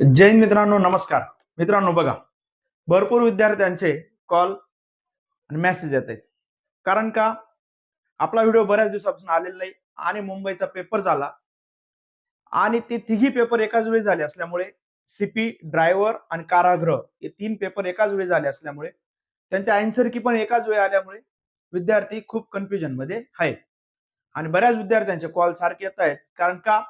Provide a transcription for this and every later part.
जैन मित्रांनो नमस्कार. मित्रांनो बघा भरपूर विद्यार्थ्यांचे कॉल आणि मेसेज येत आहेत. कारण का? आपला व्हिडिओ बऱ्याच दिवसापासून आलेला नाही आणि मुंबईचा पेपर झाला. आणि ते तिघी पेपर एकाच वेळी झाले असल्यामुळे सीपी ड्रायव्हर आणि कारागृह हे तीन पेपर एकाच वेळी झाले असल्यामुळे त्यांच्या आन्सर की पण एकाच वेळी आल्यामुळे विद्यार्थी खूप कन्फ्युजनमध्ये आहेत. आणि बऱ्याच विद्यार्थ्यांचे कॉल सारखे येत आहेत. कारण का?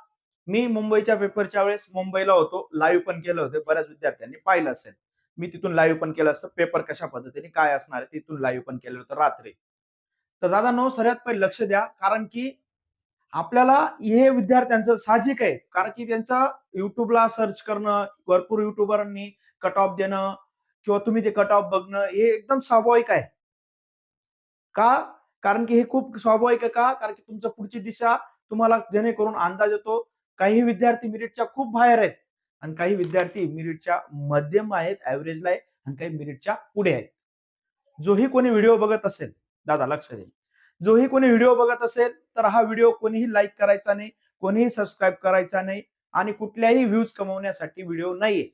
मी मुंबईच्या पेपरच्या वेळेस मुंबईला होतो. लाईव्ह पण केलं होतं. बऱ्याच विद्यार्थ्यांनी पाहिलं असेल. मी तिथून लाईव्ह पण केलं असतं. पेपर कशा पद्धतीने काय असणार आहे? तिथून लाईव्ह पण केलं होतं रात्री. तर दादा नो सर्वात पहिले लक्ष द्या. कारण की आपल्याला हे विद्यार्थ्यांचं साहजिक आहे. कारण की त्यांचा युट्यूबला सर्च करणं भरपूर युट्यूबरांनी कट ऑफ देणं किंवा तुम्ही ते कट ऑफ बघणं हे एकदम स्वाभाविक आहे. का? कारण की हे खूप स्वाभाविक आहे का? कारण की तुमचं पुढची दिशा तुम्हाला जेणेकरून अंदाज येतो. काही विद्यार्थी मिरिटच्या खूप बाहेर आहेत आणि काही विद्यार्थी मिरिटच्या मध्यम आहेत ऍव्हरेजला आहे आणि काही मिरिटच्या पुढे आहेत. जोही कोणी व्हिडिओ बघत असेल दादा लक्ष देईल जोही कोणी व्हिडिओ बघत असेल तर हा व्हिडिओ कोणीही लाईक करायचा नाही कोणीही सबस्क्राईब करायचा नाही आणि कुठल्याही व्ह्यूज कमवण्यासाठी व्हिडिओ नाहीये.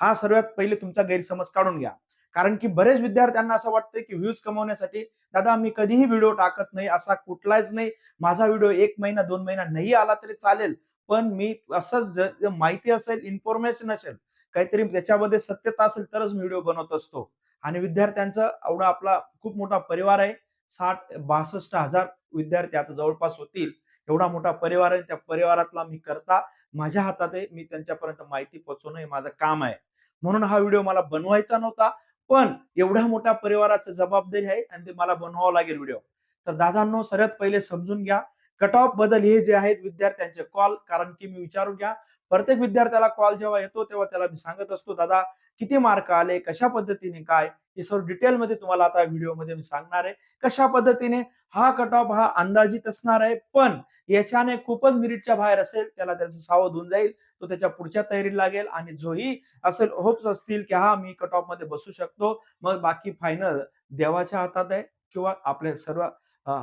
हा सर्वात पहिले तुमचा गैरसमज काढून घ्या. कारण की बरेच विद्यार्थ्यांना असं वाटतं की व्ह्यूज कमवण्यासाठी दादा मी कधीही व्हिडिओ टाकत नाही असा कुठलाच नाही. माझा व्हिडिओ एक महिना दोन महिना नाही आला तरी चालेल. पण मी असंच माहिती असेल इन्फॉर्मेशन असेल काहीतरी त्याच्यामध्ये सत्यता असेल तरच व्हिडिओ बनवत असतो. आणि विद्यार्थ्यांचं एवढा आपला खूप मोठा परिवार आहे. साठ बासष्ट हजार विद्यार्थी आता जवळपास होतील. एवढा मोठा परिवार आहे. त्या परिवारातला मी करता माझ्या हातात आहे मी त्यांच्यापर्यंत माहिती पोहोचवणं हे माझं काम आहे. म्हणून हा व्हिडिओ मला बनवायचा नव्हता पण एवढ्या मोठ्या परिवाराची जबाबदारी आहे आणि ते मला बनवावं लागेल व्हिडिओ. तर दादांनो सर्वात पहिले समजून घ्या कट ऑफ बदल हे जे आहेत विद्यार्थ्यांचे कॉल कारण की मी विचारून घ्या. प्रत्येक विद्यार्थ्याला कॉल जेव्हा येतो तेव्हा त्याला मी सांगत असतो दादा किती मार्क आले? कशा पद्धतीने काय? हे सर्व डिटेलमध्ये तुम्हाला आता व्हिडिओमध्ये मी सांगणार आहे. कशा पद्धतीने? हा कट ऑफ हा अंदाजित असणार आहे पण याच्याने खूपच मिरिटच्या बाहेर असेल त्याला त्याचं सावध होऊन जाईल तो त्याच्या पुढच्या तयारीला लागेल आणि जोही असेल होप्स असतील की हा मी कट ऑफमध्ये बसू शकतो. मग बाकी फायनल देवाच्या हातात आहे किंवा आपल्या सर्व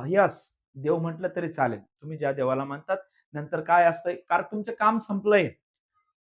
यस देव म्हटलं तरी चालेल. तुम्ही ज्या देवाला मानतात नंतर काय असतंय? कारण तुमचं काम संपलंय.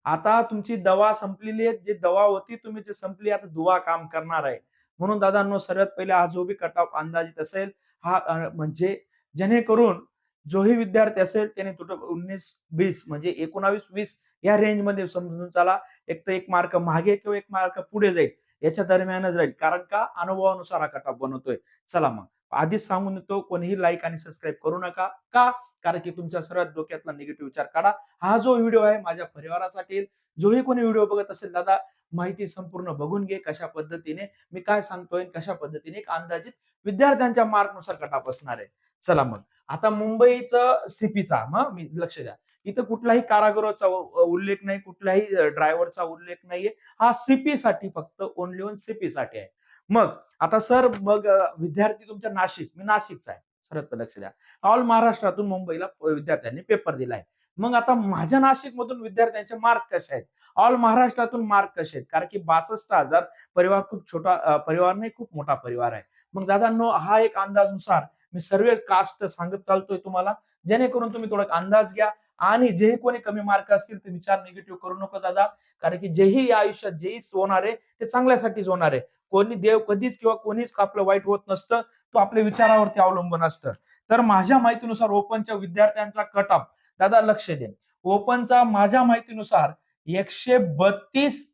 आता तुमची दवा संपलेली आहे. जी दवा होती तुम्ही जी संपली आता दुवा काम करणार आहे. म्हणून दादांनो सर्वात पहिले हा जो बी कट ऑफ अंदाजित असेल हा म्हणजे जेणेकरून जोही विद्यार्थी असेल त्याने तुट उन्नीस वीस म्हणजे एकोणावीस वीस या रेंजमध्ये समजून चला. एक तर एक मार्क मागे किंवा एक मार्क पुढे जाईल. याच्या दरम्यानच राहील. कारण का? अनुभवानुसार हा कट ऑफ बनवतोय. चला मग. आधीच सांगून देतो कोणीही लाईक आणि सबस्क्राईब करू नका. का? कारण की तुमच्या सर्वात डोक्यातला निगेटिव्ह विचार काढा. हा जो व्हिडिओ आहे माझ्या परिवारासाठी जोही कोणी व्हिडिओ बघत असेल दादा माहिती संपूर्ण बघून घे कशा पद्धतीने मी काय सांगतोय कशा पद्धतीने एक अंदाजित विद्यार्थ्यांच्या मार्कनुसार कटाप असणार आहे. चला मग. आता मुंबईचं सीपीचा मग मी लक्ष द्या. इथं कुठलाही कारागृहाचा उल्लेख नाही कुठल्याही ड्रायव्हरचा उल्लेख नाहीये. हा सीपी साठी फक्त ओनली ओन सीपी साठी आहे. मग आता सर मग विद्यार्थी तुमच्या नाशिक मी नाशिकचा आहे. सर लक्ष द्या. ऑल महाराष्ट्रातून मुंबईला विद्यार्थ्यांनी पेपर दिलाय. मग आता माझ्या नाशिक मधून विद्यार्थ्यांचे मार्क कसे आहेत? ऑल महाराष्ट्रातून मार्क कसे आहेत? कारण की बासष्ट हजार परिवार खूप छोटा परिवार नाही खूप मोठा परिवार आहे. मग दादा नो हा एक अंदाजनुसार मी सर्व कास्ट सांगत चालतोय तुम्हाला. जेणेकरून तुम्ही थोडा अंदाज घ्या. आणि जे कोणी कमी मार्क असतील ते विचार निगेटिव्ह करू नको दादा. कारण की जेही या आयुष्यात जेही होणार आहे ते चांगल्यासाठीच होणार. आहे कोणी देव कधीच किंवा कोणीच आपलं वाईट होत नसतं तो आपल्या विचारावरती अवलंबून असतं. तर माझ्या माहितीनुसार ओपनच्या विद्यार्थ्यांचा कट ऑफ दादा लक्ष दे ओपनचा माझ्या माहितीनुसार एकशे बत्तीस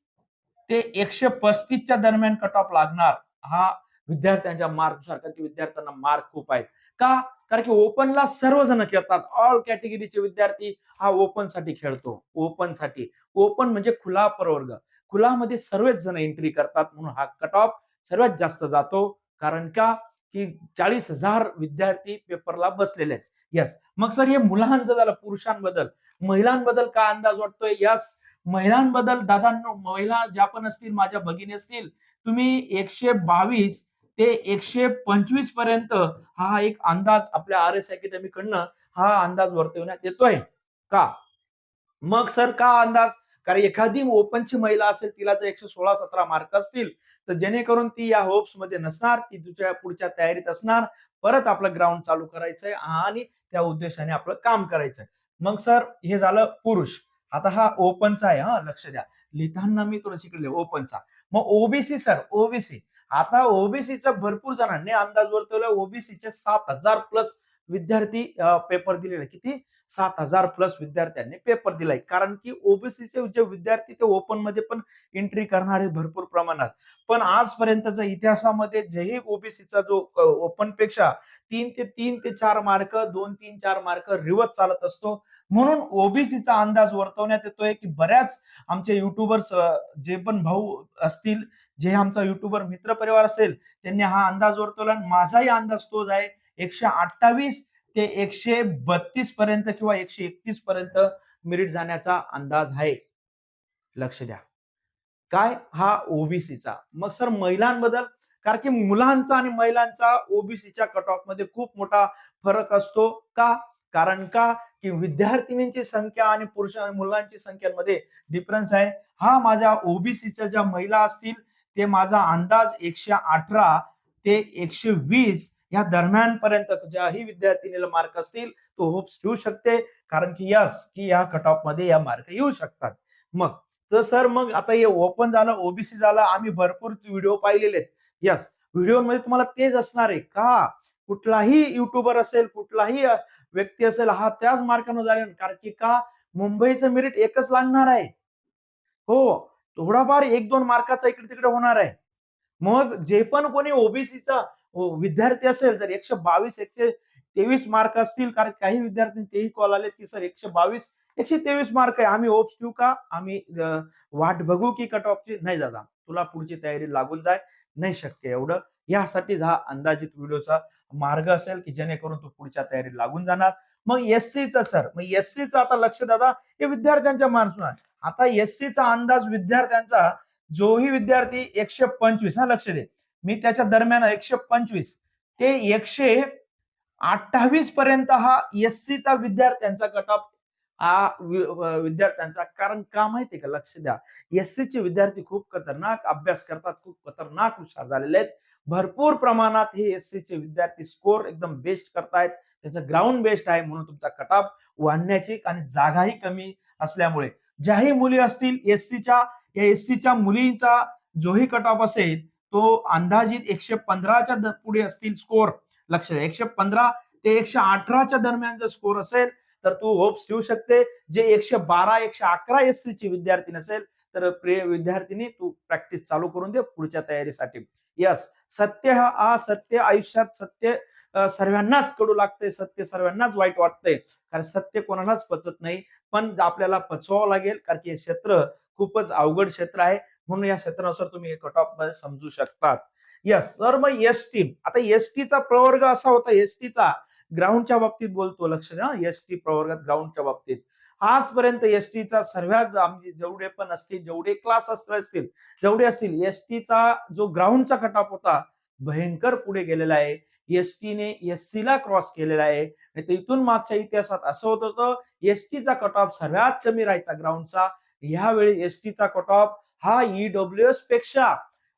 ते एकशे पस्तीसच्या दरम्यान कट ऑफ लागणार हा विद्यार्थ्यांच्या मार्कनुसार. कारण की विद्यार्थ्यांना मार्क खूप आहेत. का? कारण की ओपनला सर्वजण खेळतात. ऑल कॅटेगरीचे विद्यार्थी हा ओपनसाठी खेळतो. ओपनसाठी ओपन म्हणजे खुला प्रवर्ग. खुलामध्ये सर्वच जण एंट्री करतात म्हणून हा कट ऑफ सर्वात जास्त जातो. कारण का? की चाळीस हजार विद्यार्थी पेपरला बसलेले आहेत. यस मग सर हे मुलांचं झालं पुरुषांबद्दल. महिलांबद्दल काय अंदाज वाटतोय? यस महिलांबद्दल दादांनो महिला ज्या पण असतील माझ्या भगिनी असतील तुम्ही एकशे बावीस ते एकशे पंचवीसपर्यंत हा एक अंदाज आपल्या आर एस अकॅडमी कडनं हा अंदाज वर्तवण्यात येतोय. का? मग सर का अंदाज? कारण एखादी ओपनची महिला असेल तिला जर एकशे सोळा सतरा मार्क असतील. तर जेणेकरून ती या होप्समध्ये नसणार ती तुझ्या पुढच्या तयारीत असणार. परत आपलं ग्राउंड चालू करायचंय आणि त्या उद्देशाने आपलं काम करायचंय. मग सर हे झालं पुरुष. आता हा ओपनचा आहे हा लक्ष द्या. लिहिताना मी तुला शिकले ओपनचा मग ओबीसी सर ओबीसी आता ओबीसीचा भरपूर जणांनी अंदाज वर्तवला ओबीसीचे सात हजार प्लस विद्यार्थी पेपर दिलेले. किती? सात हजार प्लस विद्यार्थ्यांनी पेपर दिलाय. कारण की ओबीसीचे जे विद्यार्थी ते ओपनमध्ये पण एंट्री करणारे भरपूर प्रमाणात. पण आजपर्यंतच्या इतिहासामध्ये जेही ओबीसीचा जो ओपनपेक्षा तीन ते तीन ते चार मार्क दोन तीन चार मार्क रिवत चालत असतो. म्हणून ओबीसीचा अंदाज वर्तवण्यात येतोय की बऱ्याच आमचे युट्यूबर्स जे पण भाऊ असतील जे आमचा युट्यूबर मित्र परिवार असेल त्यांनी हा अंदाज वर्तवला आणि माझाही अंदाज तोच आहे. एकशे अठ्ठावीस ते एकशे बत्तीस पर्यंत किंवा एकशे एकतीस पर्यंत मेरिट जाण्याचा अंदाज आहे. लक्ष द्या. काय? हा ओबीसीचा मग सर महिलांबद्दल कारण की मुलांचा आणि महिलांचा ओबीसीच्या कट ऑफमध्ये खूप मोठा फरक असतो. का? कारण का? की विद्यार्थिनींची संख्या आणि पुरुष आणि मुलांची संख्यांमध्ये डिफरन्स आहे. हा माझ्या ओबीसीच्या ज्या महिला असतील ते माझा अंदाज एकशे अठरा ते एकशे वीस या दरम्यान पर्यंत ज्याही विद्यार्थिनीला मार्क असतील तो होप्स ठेवू शकते. कारण की यस की या कट ऑफमध्ये या मार्क येऊ शकतात. मग तर सर मग आता हे ओपन झालं ओबीसी झालं आम्ही भरपूर व्हिडिओ पाहिलेले आहेत. यस व्हिडिओमध्ये तुम्हाला तेच असणार आहे. का? कुठलाही युट्यूबर असेल कुठलाही व्यक्ती असेल हा त्याच मार्कानं झाले कारण की का? मुंबईचं मेरिट एकच लागणार आहे. हो थोडाफार एक दोन मार्काचा इकडे तिकडे होणार आहे. मग जे पण कोणी ओबीसीचा विद्यार्थी असेल तर एकशे बावीस एकशे तेवीस मार्क असतील कारण काही विद्यार्थी तेही कॉल आले की सर एकशे बावीस एकशे तेवीस मार्क आहे आम्ही ओप्स ठेवू का? आम्ही वाट बघू की कट ऑफची नाही दादा तुला पुढची तयारी लागून जाय नाही शक्य एवढं. यासाठीच हा अंदाजित व्हिडिओचा मार्ग असेल की जेणेकरून तू पुढच्या तयारी लागून जाणार. मग एससीचा सर मग एससीचा आता लक्ष दादा हे विद्यार्थ्यांच्या माणसून आहे आता एससीचा अंदाज विद्यार्थ्यांचा जोही विद्यार्थी एकशे पंचवीस हा लक्ष दे. मी त्याच्या दरम्यान एकशे पंचवीस. ते एकशे अठ्ठावीस पर्यंत हा एससीचा विद्यार्थ्यांचा कट ऑफ हा विद्यार्थ्यांचा. कारण का माहितीये का? लक्ष द्या. एससीचे विद्यार्थी खूप खतरनाक अभ्यास करतात खूप खतरनाक हुशार झालेले आहेत. भरपूर प्रमाणात हे एससीचे विद्यार्थी स्कोर एकदम बेस्ट करतायत. त्यांचं ग्राउंड बेस्ट आहे म्हणून तुमचा कटाप वाढण्याची आणि जागाही कमी असल्यामुळे. ज्याही मुली असतील एस सीच्या या एससीच्या मुलींचा जोही कट ऑफ असेल तो अंदाजित एकशे पंधराच्या पुढे असतील स्कोर लक्ष द्या एकशे पंधरा ते एकशे अठराच्या दरम्यान जर स्कोर असेल तर तू होप्स ठेवू शकते. जे एकशे बारा एकशे अकरा एस ची विद्यार्थी नसेल तर प्रिय विद्यार्थिनी तू प्रॅक्टिस चालू करून दे पुढच्या तयारीसाठी. यस सत्य हा असत्य सत्य आयुष्यात सत्य सर्वांनाच कडू लागते सत्य सर्वांनाच वाईट वाटतंय. कारण सत्य कोणालाच पचत नाही पण आपल्याला पचवावं लागेल कारण की हे क्षेत्र खूपच अवघड क्षेत्र आहे. म्हणून या क्षेत्रानुसार तुम्ही हे कट ऑफमध्ये समजू शकतात. यस तर मग एस टी आता एस टीचा प्रवर्ग असा होता एस टीचा ग्राउंडच्या बाबतीत बोलतो लक्ष द्या एस टी प्रवर्गात ग्राउंडच्या बाबतीत. आजपर्यंत एस टीचा सर्वात आमचे जेवढे पण असतील जेवढे क्लास असतील जेवढे असतील एस टीचा जो ग्राउंडचा कटाप होता भयंकर पुढे गेलेला आहे. एस टीने एस सीला क्रॉस केलेला आहे. आणि तर इथून मागच्या इतिहासात असं होत होतं एस टीचा कट ऑफ सर्वात कमी राहायचा ग्राउंडचा ह्यावेळी एस टीचा कट ऑफ हा ईडब्ल्यू एसपेक्षा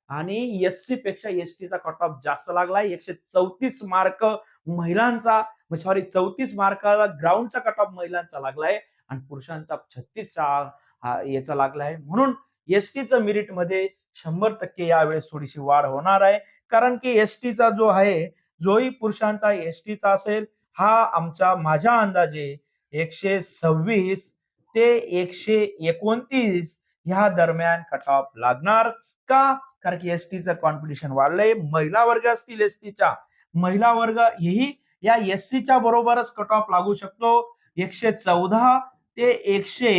आणि एस सी पेक्षा एस टीचा कट ऑफ जास्त लागलाय एकशे चौतीस मार्क महिलांचा सॉरी चौतीस मार्काला ग्राउंडचा कट ऑफ महिलांचा लागलाय आणि पुरुषांचा छत्तीसचा याचा लागलाय म्हणून एस टीचं मिरिटमध्ये शंभर टक्के यावेळेस थोडीशी वाढ होणार आहे. कारण की एस टीचा जो आहे जोही पुरुषांचा एस टीचा असेल हा आमचा माझ्या अंदाजे एकशे सव्वीस ते एकशे एकोणतीस ह्या दरम्यान कट ऑफ लागणार का? कारण की एस टीचं कॉम्पिटिशन वाढलंय. महिला वर्ग असतील एस टीच्या महिला वर्ग हेही या एस च्या बरोबरच कट ऑफ लागू शकतो. एकशे चौदा ते एकशे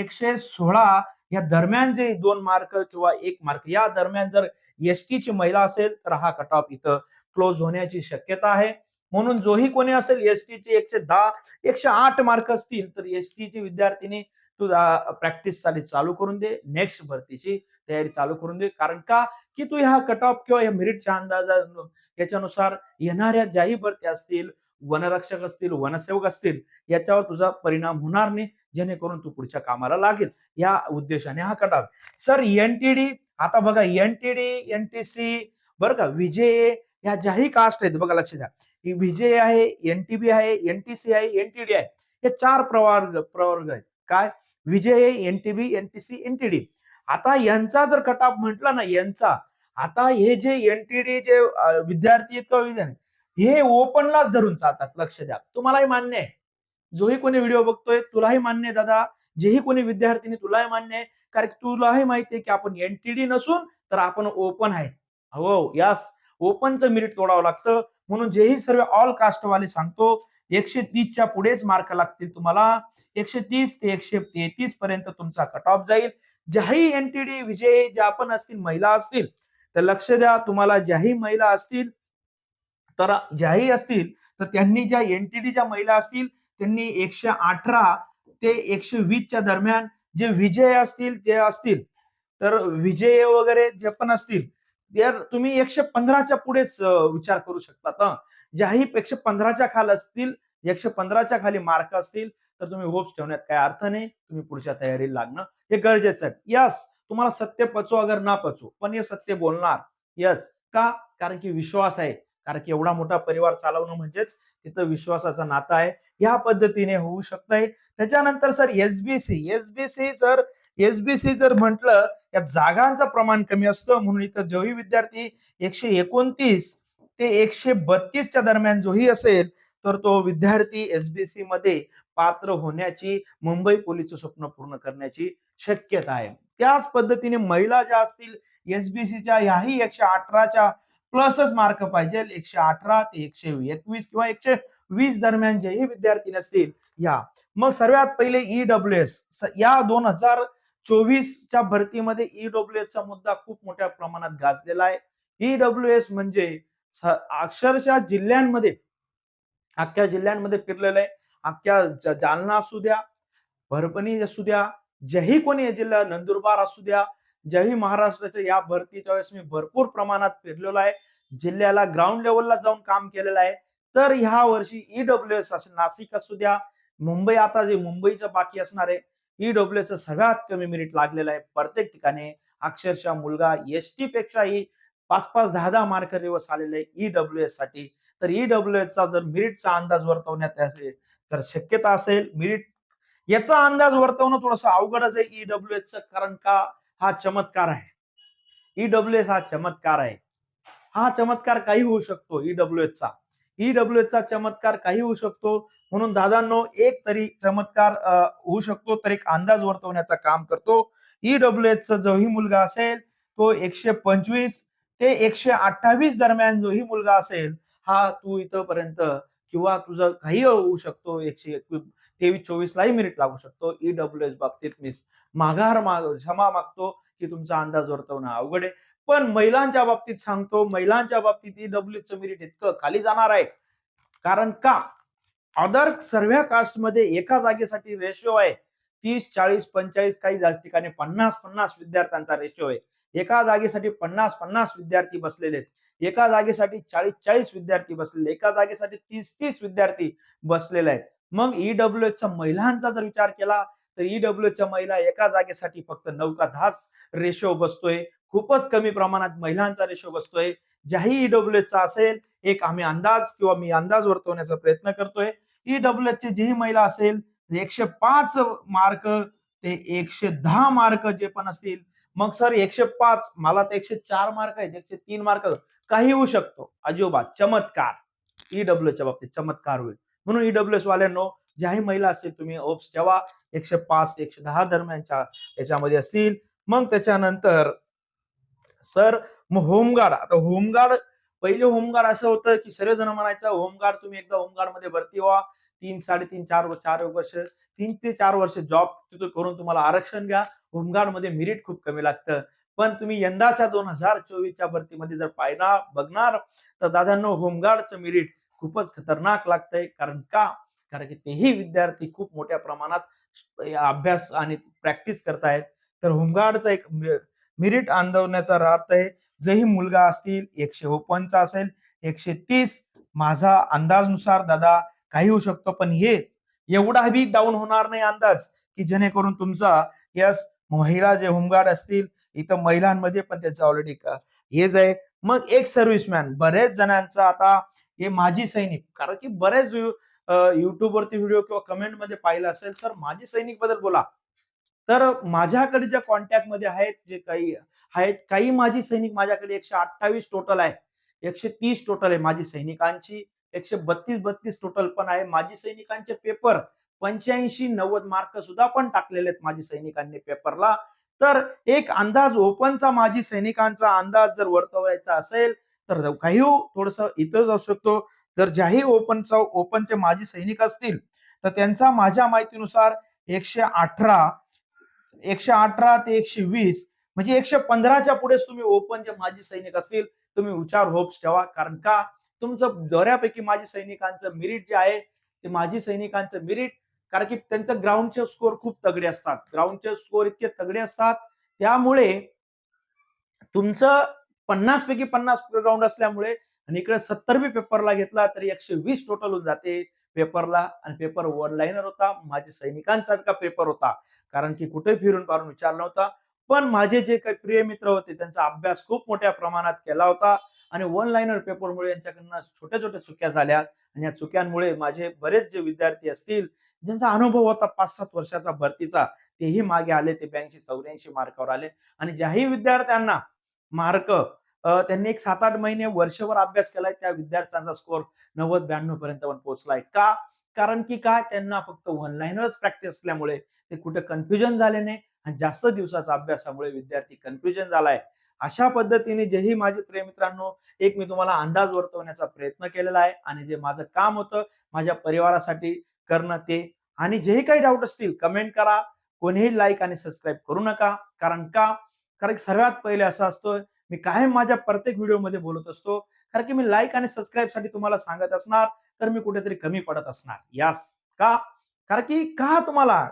एकशे सोळा या दरम्यान जे दोन मार्क किंवा एक मार्क या दरम्यान जर एस ची महिला असेल तर हा कट ऑफ इथं क्लोज होण्याची शक्यता आहे. म्हणून जोही कोणी असेल एस चे एकशे दहा एकशे आठ मार्क असतील तर एस ची विद्यार्थिनी तू प्रॅक्टिस चाली चालू करून दे. नेक्स्ट भरतीची तयारी चालू करून दे. कारण का? की तू ह्या कट ऑफ किंवा या मेरिटच्या अंदाजा याच्यानुसार येणाऱ्या ज्याही भरती असतील वनरक्षक असतील वनसेवक असतील याच्यावर तुझा परिणाम होणार नाही. जेणेकरून तू पुढच्या कामाला लागेल या उद्देशाने हा कटाव सर एनटीडी आता बघा एनटीडी एनटीसी बरं का विजय या ज्याही कास्ट आहेत बघा लक्ष द्या ही विजय आहे एनटीबी आहे एनटीसी आहे एनटीडी आहे हे चार प्रवर्ग प्रवर्ग आहेत काय विजय एनटीबी एनटीसी एनटीडी आता यांचा जर कटाप म्हटला ना यांचा आता हे जे एनटीडी जे विद्यार्थी आहेत किंवा हे ओपनलाच धरून चालतात लक्ष द्या तुम्हालाही मान्य आहे जोही कोणी व्हिडिओ बघतोय तुलाही मान्य आहे दादा. जेही कोणी विद्यार्थीनी तुलाही मान्य आहे. कारण तुलाही माहिती आहे की आपण एनटीडी नसून तर आपण ओपन आहे. हो यास ओपनचं मिरिट तोडावं लागतं. म्हणून जेही सर्व ऑल कास्टवाले सांगतो एकशे तीसच्या पुढेच मार्क लागतील तुम्हाला. एकशे तीस ते एकशे तेहतीस पर्यंत तुमचा कट ऑफ जाईल. ज्याही एनटीडी विजय ज्या पण असतील महिला असतील तर लक्ष द्या तुम्हाला ज्याही महिला असतील तर ज्याही असतील तर त्यांनी ज्या एनटीडीच्या महिला असतील त्यांनी एकशे अठरा ते एकशे वीसच्या दरम्यान जे विजय असतील जे असतील. तर विजय वगैरे जे पण असतील तर तुम्ही एकशे पंधराच्या पुढेच विचार करू शकतात ज्याही एकशे पंधराच्या खाल असतील एकशे पंधराच्या खाली मार्क असतील तर तुम्ही होप्स ठेवण्यात काय अर्थ नाही. तुम्ही पुढच्या तयारीला लागणं हे गरजेचं आहे. यस तुम्हाला सत्य पचो अगर ना पचो पण हे सत्य बोलणार. यस का? कारण की विश्वास आहे. कारण की एवढा मोठा परिवार चालवणं म्हणजेच तिथं विश्वासाचं नातं आहे. या पद्धतीने होऊ शकतंय त्याच्यानंतर sir SBC SBC sir SBC जर म्हटलं या जागांचं प्रमाण कमी असतं. म्हणून इथं जोही विद्यार्थी एकशे एकोणतीस ते एकशे बत्तीसच्या दरम्यान जोही असेल तर तो विद्यार्थी एसबीसी मध्ये पात्र होण्याची मुंबई पोलीसचं स्वप्न पूर्ण करण्याची शक्यता आहे. त्याच पद्धतीने महिला ज्या असतील एसबीसीच्या याही एकशे अठराच्या प्लसच मार्क पाहिजे. एकशे अठरा ते एकशे एकवीस किंवा एकशे वीस दरम्यान जेही विद्यार्थी नसतील या. मग सर्वात पहिले ईडब्ल्यू एस या दोन हजार चोवीसच्या भरतीमध्ये ईडब्ल्यू चा मुद्दा खूप मोठ्या प्रमाणात गाजलेला आहे. ईडब्ल्यू एस म्हणजे अक्षरशः जिल्ह्यांमध्ये अख्ख्या जिल्ह्यांमध्ये फिरलेलं आहे. अख्ख्या जालना असू द्या भरपणी असू द्या जही कोणी जिल्हा नंदुरबार असू द्या ज्याही महाराष्ट्राच्या या भरतीच्या वेळेस मी भरपूर प्रमाणात फिरलेलो आहे. जिल्ह्याला ग्राउंड लेवलला जाऊन काम केलेलं आहे. तर ह्या वर्षी ईडब्ल्यू एस असेल नाशिक असू द्या मुंबई आता जे मुंबईचं बाकी असणार आहे ईडब्ल्यू एस सगळ्यात कमी मिनिट लागलेलं आहे. प्रत्येक ठिकाणी अक्षरशः मुलगा एस टी पेक्षाही पाच पाच दहा दहा मार्क दिवस आलेले आहे ईडब्ल्यू एससाठी. तर ईडब्ल्यू एस चा जर मिरिटचा अंदाज वर्तवण्यात असेल तर शक्यता असेल. मिरिट याचा अंदाज वर्तवणं थोडंसं अवघडच आहे ईडब्ल्यू एस कारण का? हा चमत्कार आहे. ईडब्ल्यू एस हा चमत्कार आहे. हा चमत्कार काही होऊ शकतो ईडब्ल्यू चा. ईडब्ल्यू चा चमत्कार काही होऊ शकतो. म्हणून दादांनो एक तरी चमत्कार होऊ शकतो तर एक अंदाज वर्तवण्याचं काम करतो. ईडब्ल्यू चा जोही मुलगा असेल तो एकशे पंचवीस ते एकशे अठ्ठावीस दरम्यान जोही मुलगा असेल हा तू इथपर्यंत किंवा तुझं काही होऊ शकतो एकशे तेवीस चोवीस लाही लागू शकतो. ईडब्ल्यू एस बाबतीत मी माघार माग क्षमा मागतो की तुमचा अंदाज वर्तवणं अवघड आहे. पण महिलांच्या बाबतीत सांगतो महिलांच्या बाबतीत ईडब्ल्यू चं मेरिट इतकं खाली जाणार आहे. कारण का? अदर सर्व कास्टमध्ये एका जागेसाठी रेशो आहे. तीस चाळीस पंचाळीस काही ठिकाणी पन्नास पन्नास विद्यार्थ्यांचा रेशो आहे. एका जागेसाठी पन्नास पन्नास विद्यार्थी बसलेले आहेत. एका जागेसाठी चाळीस चाळीस विद्यार्थी बसलेले एका जागेसाठी तीस तीस विद्यार्थी बसलेले आहेत. मग ईडब्ल्यू च्या महिलांचा जर विचार केला तर ईडब्ल्यूच्या महिला एका जागेसाठी फक्त नऊ का दहाच रेशो बसतोय. खूपच कमी प्रमाणात महिलांचा रेशो बसतोय. ज्याही ईडब्ल्यू चा असेल एक आम्ही अंदाज किंवा मी अंदाज वर्तवण्याचा प्रयत्न करतोय. ईडब्ल्यू ची जीही महिला असेल एकशे पाच मार्क ते एकशे दहा मार्क जे पण असतील मग सर एकशे पाच मला तर एकशे चार मार्क आहेत एकशे तीन मार्क. काही होऊ शकतो. अजिबात. चमत्कार. ईडब्ल्यूच्या बाबतीत चमत्कार होईल. म्हणून ईडब्ल्यूएस वाल्यांनो ज्याही महिला असतील तुम्ही ओप्स ठेवा. एकशे पाच एकशे दहा दरम्यानच्या याच्यामध्ये असतील. मग त्याच्यानंतर सर मग होमगार्ड. आता होमगार्ड पहिले होमगार्ड असं होतं की सर्वजण म्हणायचं होमगार्ड तुम्ही एकदा होमगार्डमध्ये भरती व्हा. तीन साडेतीन चार चार वर्ष तीन ते चार वर्ष जॉब तिथं करून तुम्हाला आरक्षण घ्या. होमगार्डमध्ये मेरिट खूप कमी लागतं. पण तुम्ही यंदाच्या दोन हजार चोवीसच्या भरतीमध्ये जर पाहणार बघणार तर दादांनो होमगार्डचं मेरिट खूपच खतरनाक लागतंय. कारण का? कारण की तेही विद्यार्थी खूप मोठ्या प्रमाणात अभ्यास आणि प्रॅक्टिस करतायत. तर होमगार्डचा एक मिरिट आणवण्याचा अर्थ आहे जही मुलगा असतील एकशे ओपनचा असेल एकशे तीस माझा अंदाजनुसार दादा काही होऊ शकतो पण हे एवढा बी डाऊन होणार नाही अंदाज की जेणेकरून तुमचा यस महिला जे होमगार्ड असतील इथं महिलांमध्ये पण त्याचं ऑलरेडी हेच आहे. मग एक सर्व्हिसमॅन बरेच जणांचा आता हे माजी सैनिक कारण की बरेच युट्यूबवरती व्हिडिओ किंवा कमेंटमध्ये पाहिलं असेल सर माजी सैनिकबद्दल बोला. तर माझ्याकडे ज्या कॉन्टॅक्टमध्ये आहेत जे काही आहेत काही माजी सैनिक माझ्याकडे एकशे अठ्ठावीस टोटल आहे. एकशे तीस टोटल आहे माजी सैनिकांची. एकशे बत्तीस बत्तीस टोटल पण आहे. माजी सैनिकांचे पेपर पंच्याऐंशी नव्वद मार्क सुद्धा पण टाकलेले आहेत माजी सैनिकांनी पेपरला तर एक अंदाज ओपनचा माजी सैनिकांचा अंदाज जर वर्तवायचा असेल तर काही थोडस इथं जाऊ शकतो. जर ज्याही ओपनचा ओपनचे माजी सैनिक असतील तर त्यांचा माझ्या माहितीनुसार एकशे अठरा एकशे अठरा ते एकशे वीस म्हणजे एकशे पंधराच्या पुढेच तुम्ही ओपनचे माजी सैनिक असतील तुम्ही विचार होप्स ठेवा. कारण का? तुमचं बऱ्यापैकी माजी सैनिकांचं मिरिट जे आहे ते माजी सैनिकांचं मिरिट कारण की त्यांचं ग्राउंडचे स्कोर खूप तगडे असतात. ग्राउंडचे स्कोर इतके तगडे असतात. त्यामुळे तुमचं पन्नास पैकी पन्नास ग्राउंड असल्यामुळे आणि इकडे सत्तरवी पेपरला घेतला तरी एकशे वीस टोटल होऊन जाते पेपरला. आणि पेपर वन लाईनर होता माझे सैनिकांसारखा पेपर होता. कारण की कुठे फिरून पारून विचार नव्हता. पण माझे जे काही प्रिय मित्र होते त्यांचा अभ्यास खूप मोठ्या प्रमाणात केला होता. आणि वन लाईनर पेपरमुळे यांच्याकडनं छोट्या छोट्या चुक्या झाल्या. आणि या चुक्यांमुळे माझे बरेच जे विद्यार्थी असतील ज्यांचा अनुभव होता पाच सात वर्षाचा भरतीचा तेही मागे आले. ते ब्याऐंशी चौऱ्याऐंशी मार्कावर आले. आणि ज्याही विद्यार्थ्यांना मार्क त्यांनी एक सात आठ महिने वर्षभर अभ्यास केलाय त्या विद्यार्थ्यांचा स्कोर नव्वद ब्याण्णव पर्यंत पण पोहोचलाय का? कारण की काय? त्यांना फक्त वन लाईनर्स प्रॅक्टिस असल्यामुळे ते कुठे कन्फ्युजन झाले नाही आणि जास्त दिवसाचा अभ्यासामुळे विद्यार्थी कन्फ्युजन झालाय. अशा पद्धतीने जेही माझे प्रेमित्रांनो एक मी तुम्हाला अंदाज वर्तवण्याचा प्रयत्न केलेला आहे आणि जे माझं काम होतं माझ्या परिवारासाठी करणं ते. आणि जेही काही डाऊट असतील कमेंट करा. कोणीही लाईक आणि सबस्क्राईब करू नका. कारण का? कारण सर्वात पहिले असं असतं मी कायम माझ्या प्रत्येक व्हिडिओमध्ये बोलत असतो. कारण की मी लाईक आणि सबस्क्राईबसाठी तुम्हाला सांगत असणार तर मी कुठेतरी कमी पडत असणार. यास का? कारण की का तुम्हाला?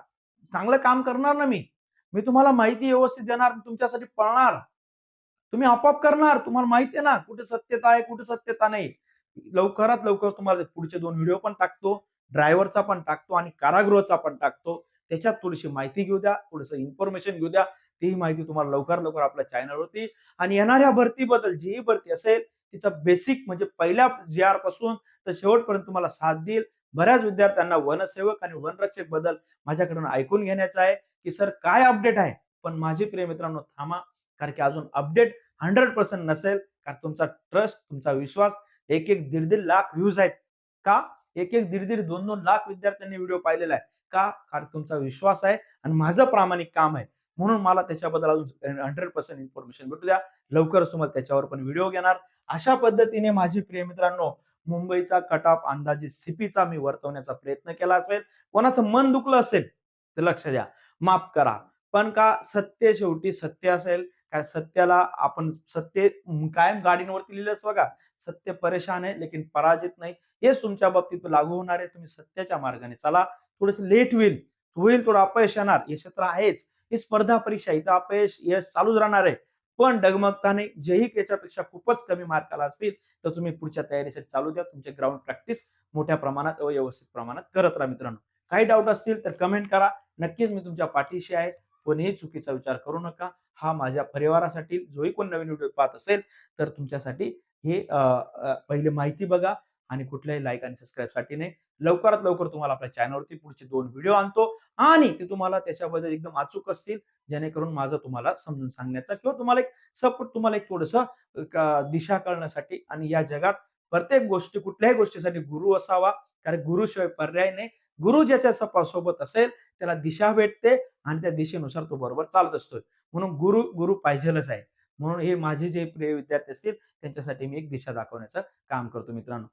चांगलं काम करणार ना मी. मी तुम्हाला माहिती व्यवस्थित देणार तुमच्यासाठी पळणार. तुम्ही आपोआप करणार तुम्हाला माहिती आहे ना कुठे सत्यता आहे कुठे सत्यता नाही. लवकरात लवकर तुम्हाला पुढचे दोन व्हिडिओ पण टाकतो ड्रायव्हरचा पण टाकतो आणि कारागृहाचा पण टाकतो. त्याच्यात थोडीशी माहिती घेऊ द्या थोडस इन्फॉर्मेशन घेऊ द्या. तीही माहिती तुम्हाला लवकर लवकर आपल्या चॅनलवरती आणि येणाऱ्या भरतीबद्दल जीही भरती असेल तिचा बेसिक म्हणजे पहिल्या जी आरपासून तर शेवटपर्यंत तुम्हाला साथ देईल. बऱ्याच विद्यार्थ्यांना वनसेवक आणि वनरक्षकबद्दल माझ्याकडून ऐकून घेण्याचं आहे की सर काय अपडेट आहे? पण माझे प्रिय मित्रांनो थांबा कारण की अजून अपडेट हंड्रेड पर्सेंट नसेल कारण तुमचा ट्रस्ट तुमचा विश्वास एक एक दीड दीड लाख व्ह्यूज आहेत. का? एक एक दीड दीड दोन दोन लाख विद्यार्थ्यांनी व्हिडिओ पाहिलेला आहे. का? कारण तुमचा विश्वास आहे आणि माझं प्रामाणिक काम आहे. म्हणून मला त्याच्याबद्दल अजून हंड्रेड पर्सेंट इन्फॉर्मेशन भेटू द्या. लवकरच तुम्हाला त्याच्यावर पण व्हिडिओ घेणार. अशा पद्धतीने माझी प्रिय मित्रांनो मुंबईचा कट ऑफ अंदाजे सीपीचा मी वर्तवण्याचा प्रयत्न केला असेल. कोणाचं मन दुखलं असेल तर लक्ष द्या. माफ करा. पण का सत्य शेवटी सत्य असेल? काय सत्याला आपण सत्य कायम गाडींवरती लिहिलं बघा. सत्य परेशान आहे लेकिन पराजित नाही. हेच तुमच्या बाबतीत लागू होणार आहे. तुम्ही सत्याच्या मार्गाने चला. थोडस लेट होईल. होईल थोडं अपयश येणार. यश तर आहेच. ही स्पर्धा परीक्षा इथं अपयश यश चालूच राहणार आहे. पण डगमगताने नाही जेही याच्यापेक्षा खूपच कमी मार्क आला असतील तर तुम्ही पुढच्या तयारीसाठी चालू द्या. तुमचे ग्राउंड प्रॅक्टिस मोठ्या प्रमाणात अव्यवस्थित प्रमाणात करत राहा मित्रांनो. काही डाऊट असतील तर कमेंट करा. नक्कीच मी तुमच्या पाठीशी आहे. कोणीही चुकीचा विचार करू नका. हा माझ्या परिवारासाठी जोही कोण नवीन व्हिडिओ पाहत असेल तर तुमच्यासाठी हे पहिले माहिती बघा. आणि कुठल्याही लाईक आणि सबस्क्राईबसाठी नाही. लवकरात लवकर तुम्हाला आपल्या चॅनलवरती पुढचे दोन व्हिडिओ आणतो आणि ते तुम्हाला त्याच्याबद्दल एकदम अचूक असतील जेणेकरून माझं तुम्हाला समजून सांगण्याचा किंवा तुम्हाला एक सपोर्ट तुम्हाला एक थोडस दिशा कळण्यासाठी आणि या जगात प्रत्येक गोष्टी कुठल्याही गोष्टीसाठी गुरु असावा. कारण गुरुशिवाय पर्याय नाही. गुरु ज्याच्या सोबत असेल त्याला दिशा भेटते आणि त्या दिशेनुसार तो बरोबर चालत असतोय. म्हणून गुरु गुरु पाहिजेलच आहे. म्हणून हे माझे जे प्रिय विद्यार्थी असतील त्यांच्यासाठी मी एक दिशा दाखवण्याचं काम करतो मित्रांनो.